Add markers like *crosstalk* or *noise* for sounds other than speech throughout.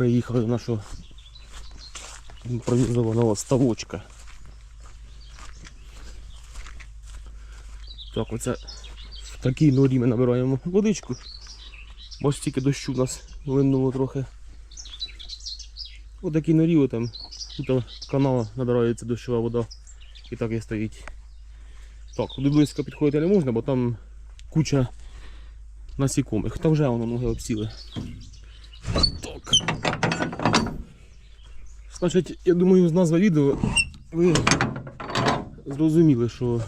Приїхали до нашого імпровізованого ставочка. Так, оце в такій норі ми набираємо водичку. Бо стільки дощу у нас линуло трохи. Ось такій норі там. Тут канала набирається дощова вода. І так і стоїть. Так, туди близько підходити не можна, бо там куча насікомих. Та вже воно ноги обсіли. Значить, я думаю, з назви відео ви зрозуміли, що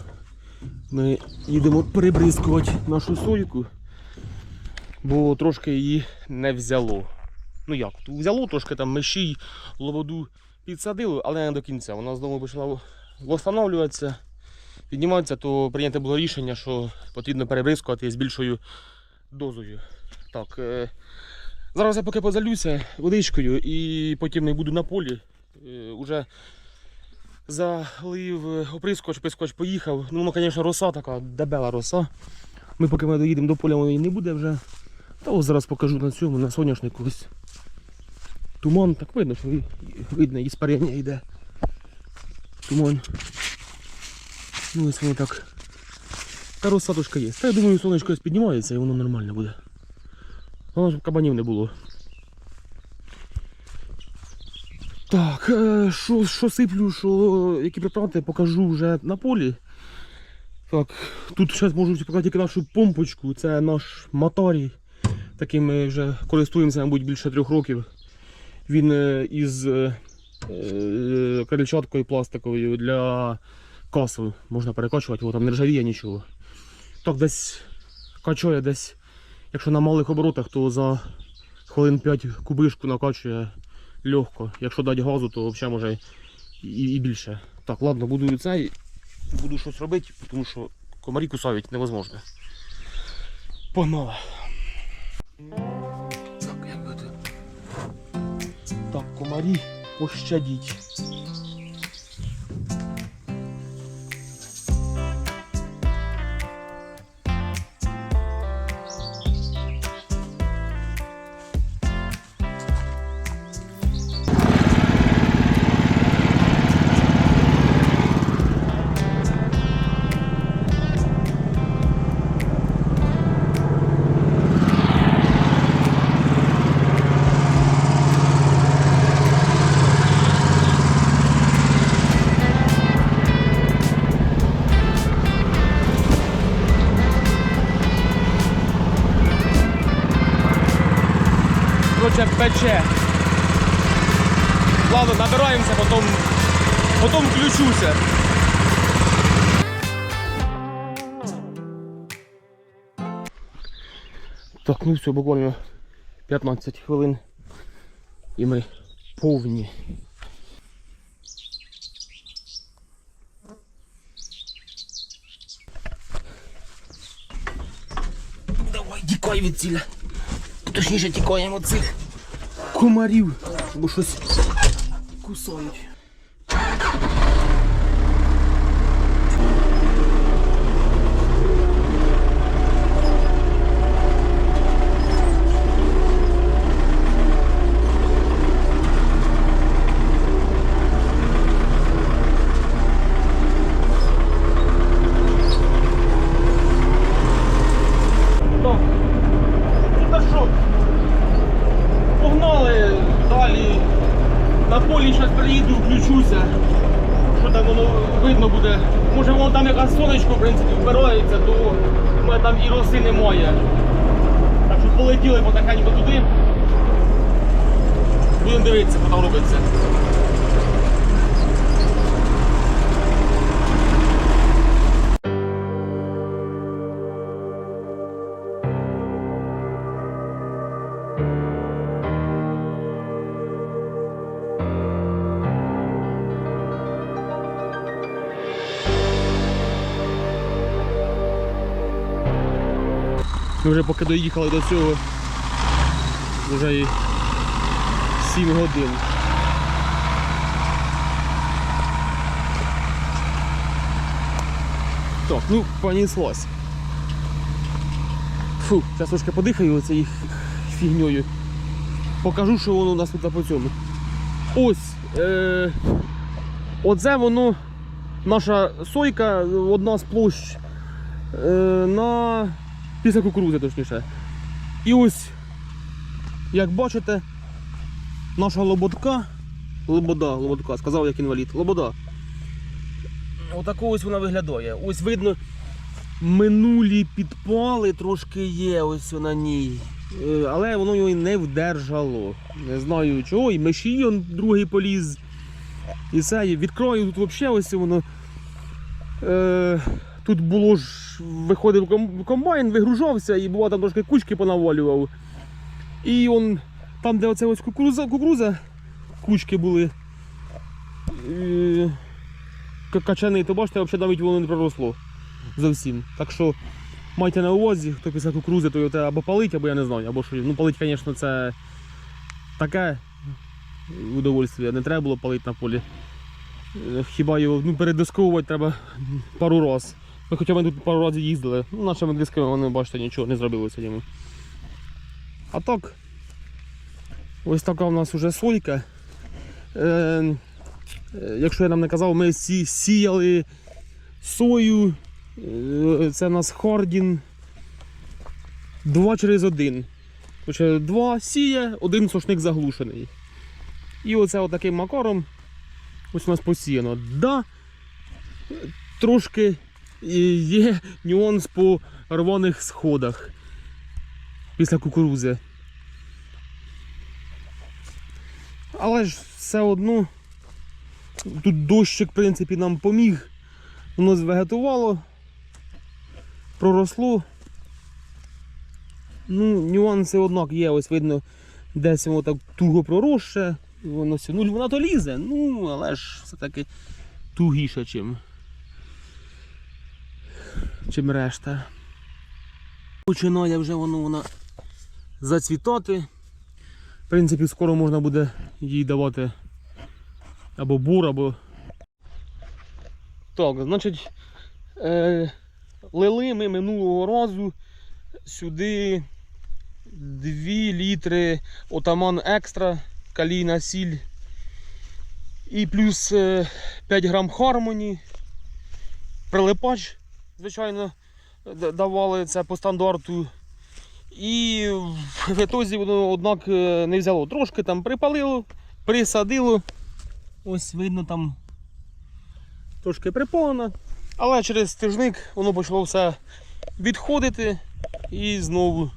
ми їдемо перебризкувати нашу сойку, бо трошки її не взяло. Ну як, взяло трошки там мешій, лободу підсадило, але не до кінця. Вона знову почала встановлюватися, підніматися, то прийнято було рішення, що потрібно перебризкувати з більшою дозою. Так, е, зараз я поки позалюся водичкою і потім не буду на полі. Е, уже залив оприскувач, оприскувач поїхав. Ну, воно, звісно, роса така, дебела роса. Ми поки ми доїдемо до поля, воно не буде вже. Та ось зараз покажу на цьому, на соняшнику ось. Туман, так видно, що видно, і спарення йде. Туман. Ну ось воно так. Та розсадочка є. Та я думаю, сонечко піднімається і воно нормально буде. Головне, щоб кабанів не було. Так, е, що, що сиплю, що які препарати покажу вже на полі. Так, тут зараз можу показати тільки нашу помпочку, це наш Матарій. Таким ми вже користуємося, мабуть, більше трьох років. Він е, із е, крильчаткою пластиковою для касу можна перекачувати, його там не ржавіє нічого. Так, десь качає десь, якщо на малих оборотах, то за хвилин 5 кубишку накачує легко. Якщо дати газу, то взагалі може і, і більше. Так, ладно, буду цей, буду щось робити, тому що комарі кусають невозможно. Погнали. Так? Так, комарі пощадіть. Короче, пече. Ладно, набираємося, потім, потім включуся. Так, ну все, буквально 15 хвилин. І ми повні. Давай, тікай від. Точніше тікаємо цих комарів, бо щось кусають. Так, ну та що? Погнали далі. На полі зараз приїду, включуся. Що там воно видно буде. Може воно там якась сонечко, в принципі, вбирається, то в мене там і роси немає. Так що полетіли потихеньку туди. Будемо дивитися, що там робиться. Ми вже поки доїхали до цього, вже і 7 годин. Так, ну, понеслось. Фу, зараз трошки подихаю цією фігньою. Покажу, що воно у нас тут по цьому. Ось. Е- оце воно наша сойка, одна з площ е- на після кукурузи, точніше. І ось, як бачите, наша лоботка, лобода, лоботка, сказав як інвалід, лобода. Отако ось вона виглядає. Ось видно, минулі підпали трошки є ось на ній. Е, Але воно його не вдержало. Не знаю чого, і мешій он другий поліз. І це, відкрою тут взагалі ось воно. Е, тут було ж, виходив комбайн, вигружався і бувало там трошки кучки понавалював. І он, там, де оце ось кукуруза, кукуруза кучки були. Е, к- качани, то бачите, взагалі навіть воно не проросло зовсім. Так що майте на увазі, хто після кукурузи, то його або палить, або я не знаю, або що. Ну палить, звісно, це таке удовольствие. Не треба було палити на полі. Е, Хіба його ну, передисковувати треба пару раз. Ми хоча б тут пару разів їздили. Ну, нашими дисками вони, бачите, нічого не зробилося йому. А так, ось така у нас вже сойка. Е, е, якщо я нам не казав, ми сі, сіяли сою. Е, це у нас Хардін. Два через один. Короче, два сіє, один сошник заглушений. І оце отаким макаром ось у нас посіяно. Да, трошки є нюанс по рваних сходах після кукурузи. Але ж все одно тут дощик, в принципі, нам поміг. Воно звегетувало, проросло. Ну, нюанси однак є, ось видно, десь воно так туго проросше. Воно все. Ну, вона то лізе, ну, але ж все-таки тугіше, чим, чим решта. Починає вже воно вона зацвітати. В принципі, скоро можна буде їй давати або бур, або. Так, значить, е, лили ми минулого разу сюди 2 літри отаман екстра, калійна сіль і плюс е, 5 грам хармоні, прилипач, звичайно, давали це по стандарту. І в ітозі воно, однак, е, не взяло. Трошки там припалило, присадило. Ось видно там трошки припалено. Але через тижник воно почало все відходити і знову,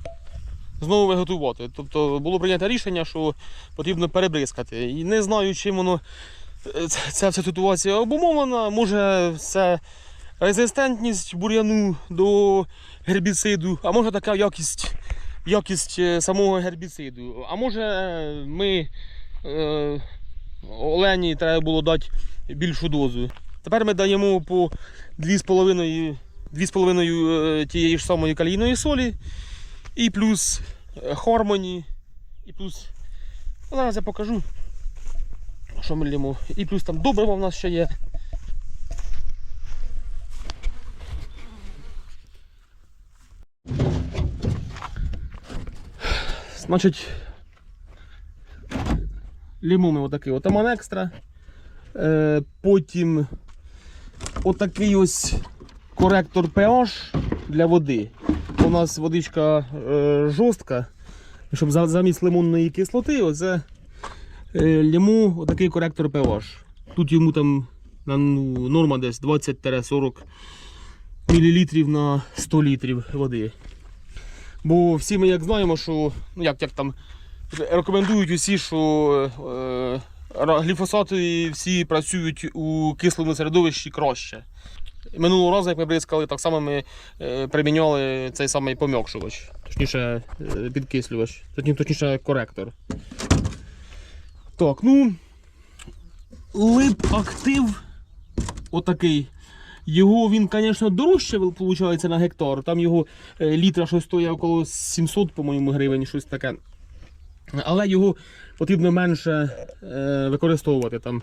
знову виготувати. Тобто було прийнято рішення, що потрібно перебризкати. І не знаю, чим воно е, ця вся ситуація обумовлена. Може це резистентність бур'яну до гербіциду, а може така якість, якість е, самого гербіциду. А може е, ми е, Олені треба було дати більшу дозу. Тепер ми даємо по 2,5 2,5 е, тієї ж самої калійної солі, і плюс хормоні, і плюс. Ну, Зараз я покажу, що ми лємо. І плюс там добрива в нас ще є. Значить, ліму ми отакий отаман екстра. Е, потім отакий ось коректор pH для води. У нас водичка е, жорстка. Щоб замість лимонної кислоти, оце е, ліму отакий коректор pH. Тут йому там ну, норма десь 20-40 мл на 100 літрів води. Бо всі ми як знаємо, що ну як, як там рекомендують усі, що е, гліфосати всі працюють у кислому середовищі краще. Минулого разу, як ми бризкали, так само ми е, приміняли цей самий пом'якшувач, точніше е, підкислювач, точніше коректор. Так, ну. Лип актив отакий. Його він, звісно, дорожче виходить на гектар. Там його е, літра щось стоїть около 700, по-моєму, гривень, щось таке. Але його потрібно менше е, використовувати. Там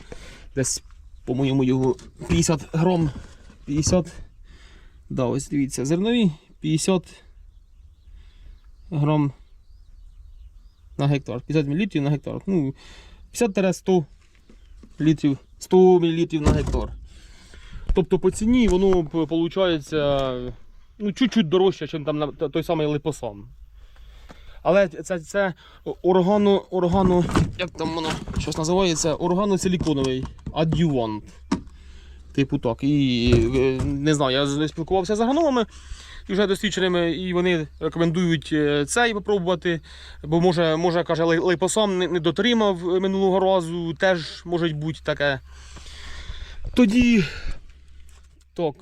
десь, по-моєму, його 50 грам. 50. Да, ось дивіться, зернові 50 грам на гектар. 50 мл на гектар. Ну, 50-100 літрів, 100 мл на гектар. Тобто по ціні воно виходить ну, чуть-чуть дорожче, ніж там на той самий липосан. Але це, це органо, органо, як там воно щось називається, органосиліконовий адювант. Типу так. І е, не знаю, я з- спілкувався з агрономами і вже досвідченими, і вони рекомендують е, цей попробувати. Бо може, може каже, не, не дотримав минулого разу, теж може бути таке. Тоді. Так.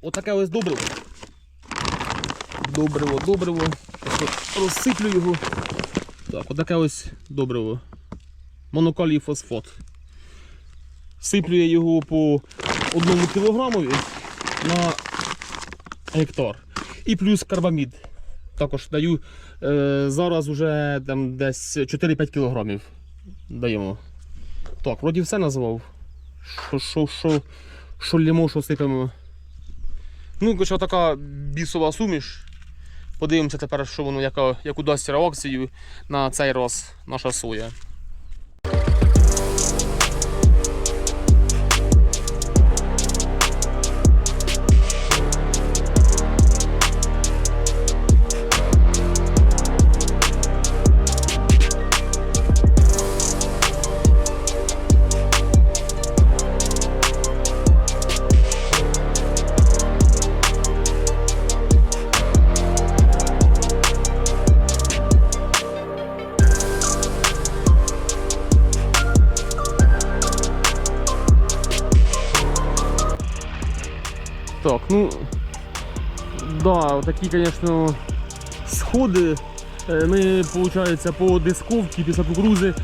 Отаке ось добриво. Добриво, добриво. Розсиплю його. Так, отаке ось добриво. Монокалій фосфат. Сиплю я його по одному кілограмові на гектар. І плюс карбамід. Також даю е, зараз вже там десь 4-5 кілограмів даємо. Так, вроді все назвав. Що, що, що, що лімо, що сипемо. Ну, хоча така бісова суміш. Подивимося тепер, що воно, яка, яку дасть реакцію на цей раз наша соя. Так, ну. Да, такі, звісно, сходи. Е, Ми, виходить, по дисковці після кукурузи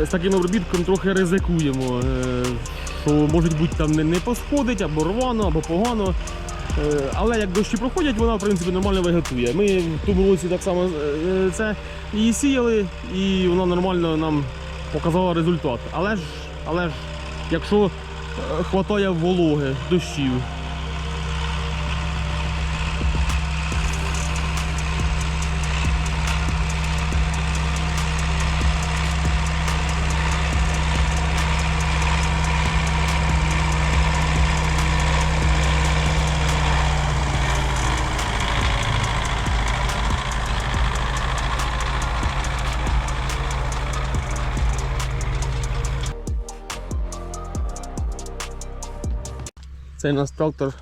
е, з таким обробітком трохи ризикуємо. е, Що може бути там не, посходить, або рвано, або погано. Але як дощі проходять, вона в принципі нормально вегетує. Ми в тому році так само це її сіяли, і вона нормально нам показала результат. Але ж, але ж якщо хватає вологи, дощів. Цей у нас трактор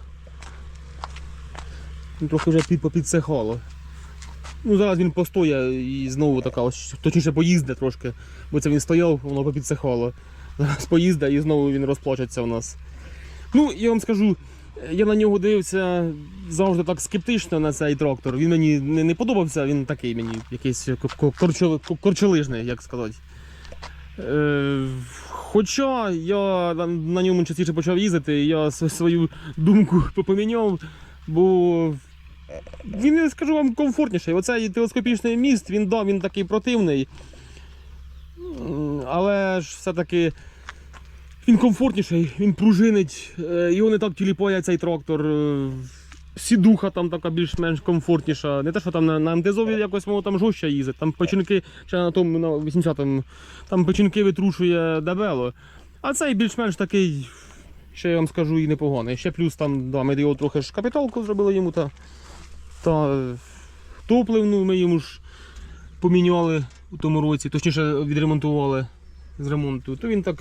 трохи вже під, попідсихало. Ну, зараз він постоє і знову така, ось, точніше поїздить трошки, бо це він стояв, воно попідсихало. Зараз поїздить і знову він розплачеться у нас. Ну, я вам скажу, я на нього дивився завжди так скептично на цей трактор. Він мені не, подобався, він такий мені якийсь ко- корчоли- ко- корчолижний, як сказати. Е, хоча я на, ньому частіше почав їздити, я свою думку *laughs* поміняв, бо він, я скажу вам, комфортніший. Оцей телескопічний міст, він, да, він такий противний. Але ж все-таки він комфортніший, він пружинить, е, його не так тіліпає цей трактор. Сідуха там така більш-менш комфортніша. Не те, що там на, на МТЗові якось воно там жорстче їздить. Там печінки, ще на тому на 80-му, там печінки витрушує дебело. А цей більш-менш такий, ще я вам скажу, і непоганий. Ще плюс там, да, ми його трохи ж капіталку зробили йому та, та топливну ми йому ж поміняли у тому році, точніше відремонтували з ремонту. То він так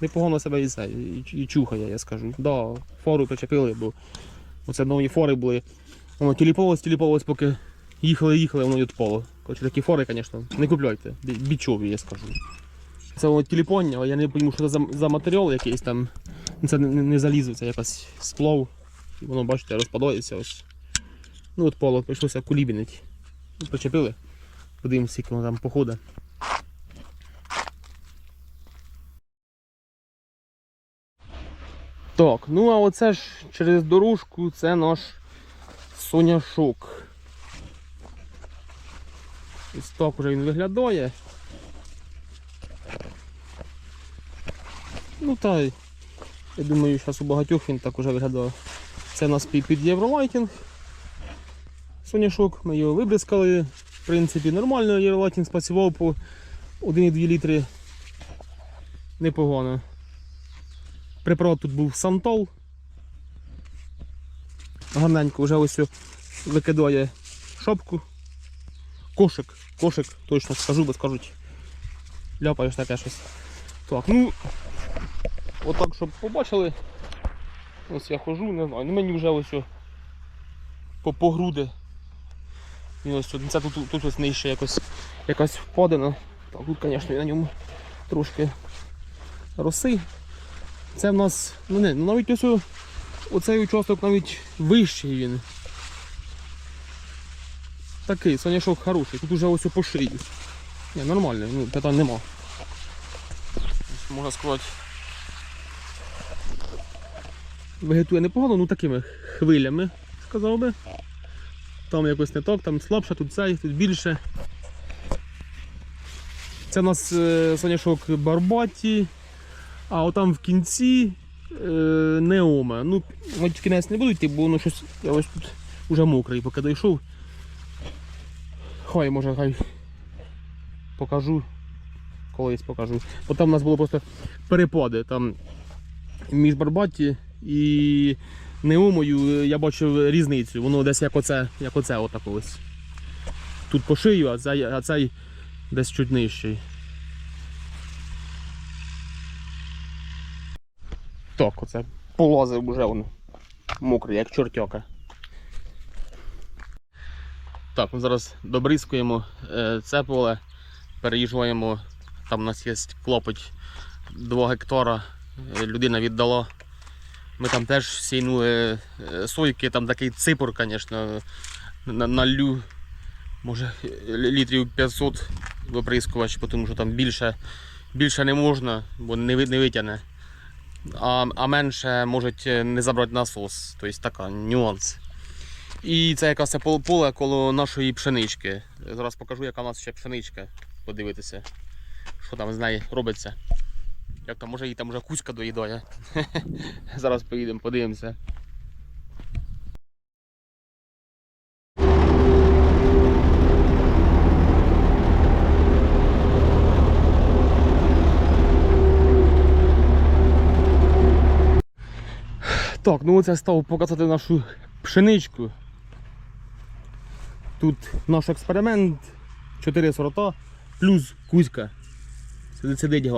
непогано себе і, це, і, і чухає, я скажу. Да, фору причепили, бо оце нові фори були. Воно тіліповалось, тіліповалось, поки їхали, їхали, воно відпало. Коротше, такі фори, звісно, не купляйте. Бічові, я скажу. Це воно тіліпоння, але я не розумію, що це за, за матеріал якийсь там. Ну, Це не, не, залізо, це якась сплав. І воно, бачите, розпадається ось. Ну от поло прийшлося кулібінити. Ну, Причепили. Подивимося, скільки воно там походить. Так, ну а оце ж через дорожку це наш соняшок. Ось так вже він виглядає. Ну та й, я думаю, зараз у багатьох він так уже виглядає. Це у нас під, євролайтінг. Соняшок, ми його вибризкали. В принципі, нормально євролайтінг спрацював по 1,2 літри. Непогано. Препарат тут був Сантол. Гарненько вже ось викидає шапку. Кошик, кошик, точно скажу, бо скажуть. Ляпаєш таке щось. Так, ну отак, щоб побачили. Ось я хожу, не знаю. Ну мені вже ось по, по груди. І ось тут, це тут, тут ось нижче якось, якась впадина. Так, тут, звісно, на ньому трошки роси. Це в нас, ну не, ну навіть ось оцей участок навіть вищий він. Такий, соняшок хороший, тут уже ось по шиї. Ні, нормально, ну, питань нема. Можна сказати. Вегетує непогано, ну такими хвилями, сказав би. Там якось не так, там слабше, тут цей, тут більше. Це у нас е, соняшок Барбаті, а отам в кінці е, Неома. Ну, в кінець не буду йти, бо воно щось. Я ось тут вже мокрий, поки дійшов. Хай може хай покажу. Колись покажу. Бо там у нас було просто перепади. Там між Барбаті і Неомою я бачив різницю. Воно десь як оце, як оце отако ось. Тут по шию, а цей, а цей десь чуть нижчий. Так, оце полазив уже він мокрий, як чортяка. Так, ми зараз добризкуємо е, це поле, переїжджаємо, там у нас є клопоть 2 гектара, е, людина віддала. Ми там теж сійнули е, сойки, там такий ципор, звісно, на, налю, може е, літрів 500 виприскувач, тому що там більше, більше не можна, бо не, не витягне. А, а менше можуть е, не забрати насос. Тобто така нюанс. І це якраз поле коло нашої пшенички. Зараз покажу, яка у нас ще пшеничка. Подивитися, що там з нею робиться. Як там, може її там вже кузька доїдає. *laughs* Зараз поїдемо, подивимося. Так, ну оце став показати нашу пшеничку. Тут наш експеримент, 4 сорта, плюс кузька. Сидить, сидить.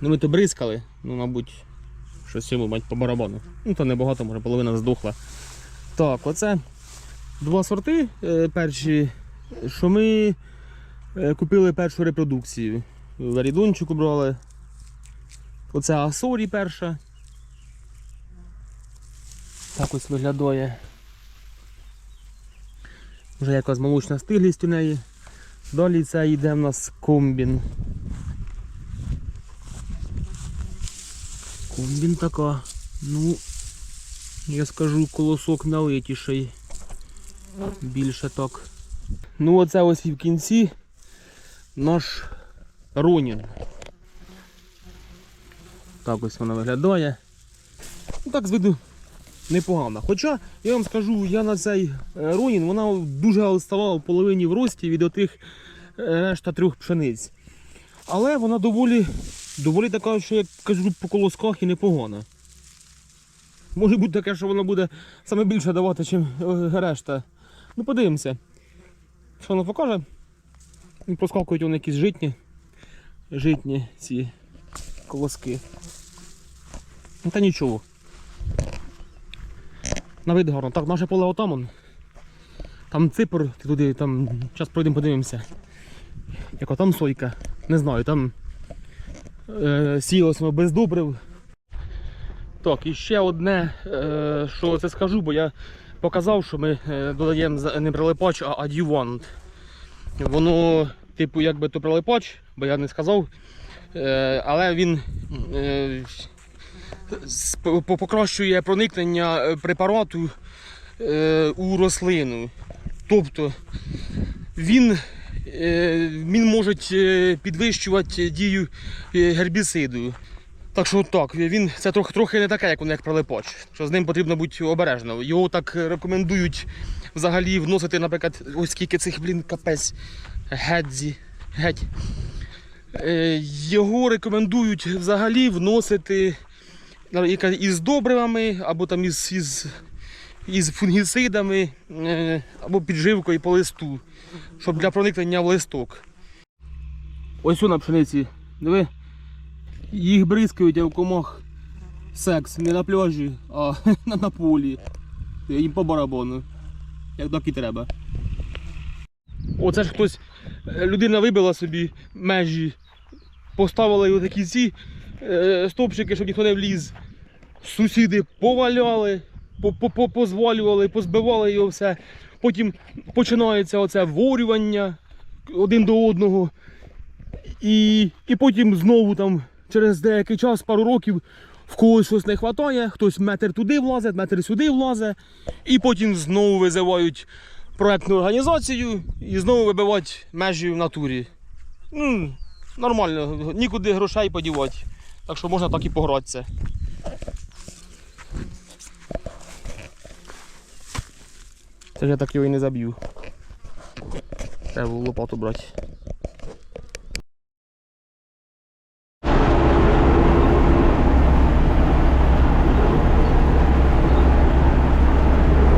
Ну ми то бризкали, ну мабуть, щось йому мать по барабану. Ну то небагато, може половина здохла. Так, оце два сорти е, перші, що ми е, купили першу репродукцію. В Арідончику брали. Оце Асорі перша. Так ось виглядає. Вже якась молочна стиглість у неї. Далі це йде в нас комбін. Комбін така. Ну, я скажу, колосок налитіший. Більше так. Ну оце ось і в кінці наш Ронін. Так ось вона виглядає. Ну так з виду непогано. Хоча, я вам скажу, я на цей е, Ронін, вона дуже відставала в половині в рості від отих е, решта трьох пшениць. Але вона доволі, доволі така, що я кажу, по колосках і непогана. Може бути таке, що вона буде саме більше давати, ніж решта. Ну подивимося. Що вона покаже? І проскакують вони якісь житні. Житні ці колоски. Ну, Та нічого. На вид гарно. Так, наше поле отам. он. Там ципор, туди, там, зараз пройдемо подивимося. Яка там сойка. Не знаю, там е, сіялось воно без добрив. Так, і ще одне, е, що це скажу, бо я показав, що ми е, додаємо не прилипач, а адювант. Воно, типу, якби то прилипач, бо я не сказав. Е, але він е, покращує проникнення е, препарату е, у рослину. Тобто він, е, він може підвищувати дію гербіциду. Так що так, він це трохи, трохи не таке, як як прилипач. Що з ним потрібно бути обережно. Його так рекомендують взагалі вносити, наприклад, ось скільки цих, блін, капець, гетзі, геть. Його рекомендують взагалі вносити яка- із добривами або там із, із, із фунгіцидами, е, або підживкою по листу, щоб для проникнення в листок. Ось на пшениці. Диви. Їх бризкають, в комах секс не на пляжі, а *laughs* на, полі. Їм по барабану. Як і треба. Оце ж хтось, е, людина вибила собі межі, поставила його такі ці е, стовпчики, щоб ніхто не вліз. Сусіди поваляли, по- по- по- позвалювали, позбивали його все. Потім починається оце ворювання один до одного. І, і потім знову там через деякий час, пару років, в когось щось не вистачає, хтось метр туди влазить, метр сюди влазить, і потім знову визивають проектну організацію і знову вибивають межі в натурі. Ну, нормально, нікуди грошей подівати. Так що можна так і погратися. Це ж я так його і не заб'ю. Треба було лопату брати.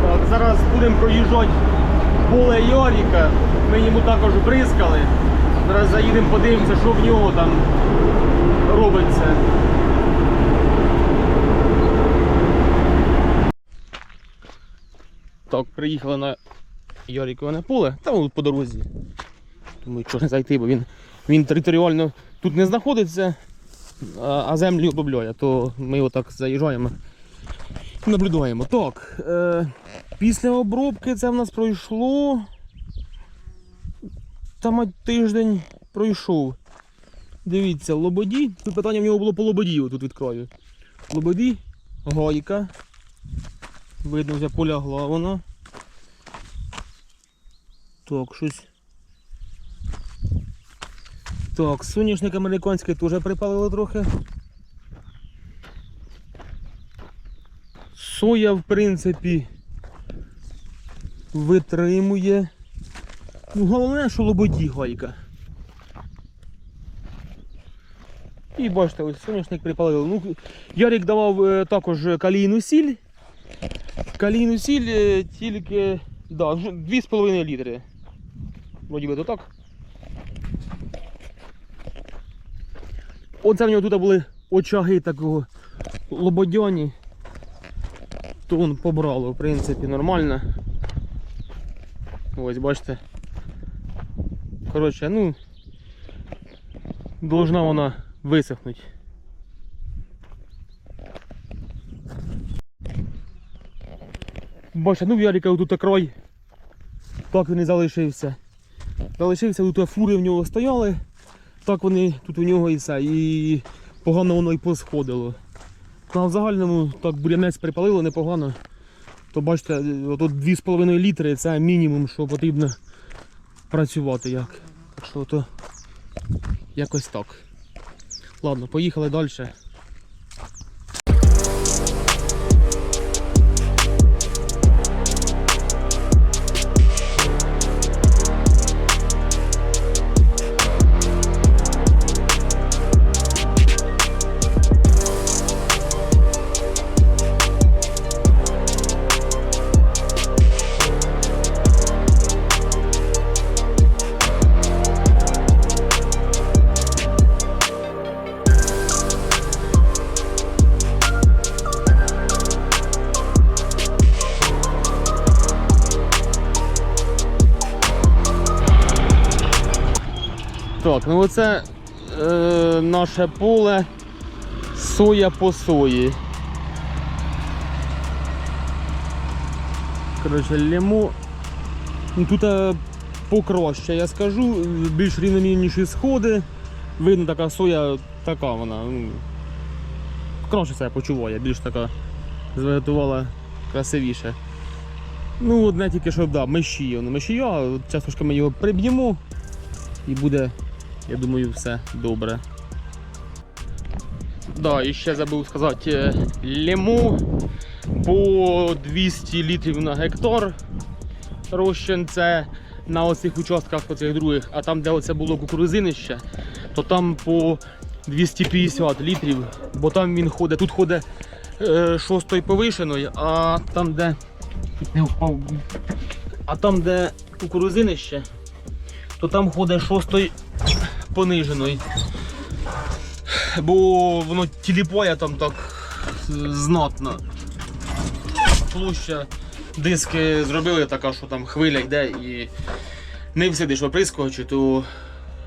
Так, зараз будемо проїжджати поле Йоріка. Ми йому також бризкали. Зараз заїдемо, подивимося, що в нього там робиться. Так, приїхали на Йорікове поле, там по дорозі. Думаю, що не зайти, бо він, він територіально тут не знаходиться, а, землю обробляє, то ми отак заїжджаємо. Наблюдаємо. Так, е, після обробки це в нас пройшло. Там тиждень пройшов. Дивіться, лободі. Тут питання в нього було по лободі, тут від краю. Лободі, гайка. Видно, вже полягла вона. Так, щось. Так, соняшник американський теж припалило трохи. Соя, в принципі, витримує. Ну, головне, що лободі гайка. І бачите, ось соняшник припалив. Ну, Ярик давав е, також калійну сіль. Калійну сіль е, тільки да, 2,5 літри. Вроді би то так. Оце в нього тут були очаги такого лободяні. То он побрало, в принципі, нормально. Ось, бачите. Коротше, ну должна вона висохнути. Бачите, ну в Ярика тут край. Так він і залишився. Залишився, тут фури в нього стояли. Так вони тут у нього і все. І погано воно і посходило. Ну, а в загальному так бурянець припалило непогано. То бачите, тут 2,5 літри це мінімум, що потрібно працювати як. Так що то якось так. Ладно, поїхали далі. Так, ну оце е, наше поле соя по сої. Коротше, лємо. Ну, тут е, покраще, я скажу, більш рівномірніші сходи. Видно, така соя, така вона. Ну, краще себе почуває, більш така звегетувала красивіше. Ну, одне тільки що да. Воно мешія, от зараз ми його приб'ємо і буде, я думаю, все добре. Да, і ще забув сказати, е, ліму по 200 літрів на гектар. Розчин це на оцих участках, оцих других, а там, де оце було кукурузинище, то там по 250 літрів, бо там він ходить, тут ходить е, шостої повишеної, а там, де не впав. А там, де кукурузинище, то там ходить шостої пониженої. Бо воно тіліпає там так знатно. Площа диски зробили така, що там хвиля йде і не всидиш оприскувачі, то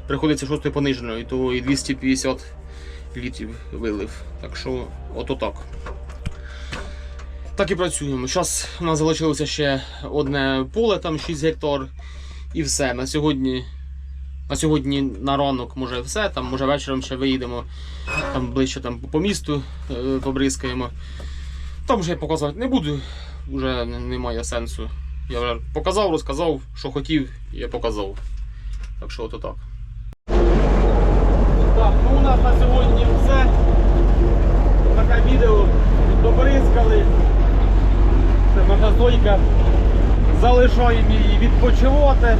приходиться шостою пониженою, то і 250 літрів вилив. Так що ото так. Так і працюємо. Зараз у нас залишилося ще одне поле, там 6 гектар. І все. На сьогодні, на сьогодні на ранок може все, там може вечором ще виїдемо там ближче там, по місту е, побризкаємо. Там вже я показувати не буду, вже немає сенсу. Я вже показав, розказав, що хотів, я показав. Так що ото так. Так, ну у нас на сьогодні все. Таке відео добризкали. Це наша стойка. Залишаємо її відпочивати.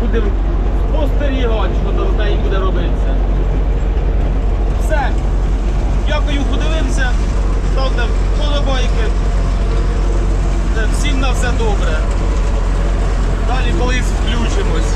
Будемо спостерігати, що там з неї буде робитися. Все. Дякую, подивився. Ставте вподобайки. Всім на все добре. Далі колись включимось.